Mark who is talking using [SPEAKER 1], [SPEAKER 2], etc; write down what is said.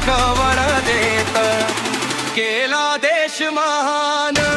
[SPEAKER 1] खबर देत. केला देश महान.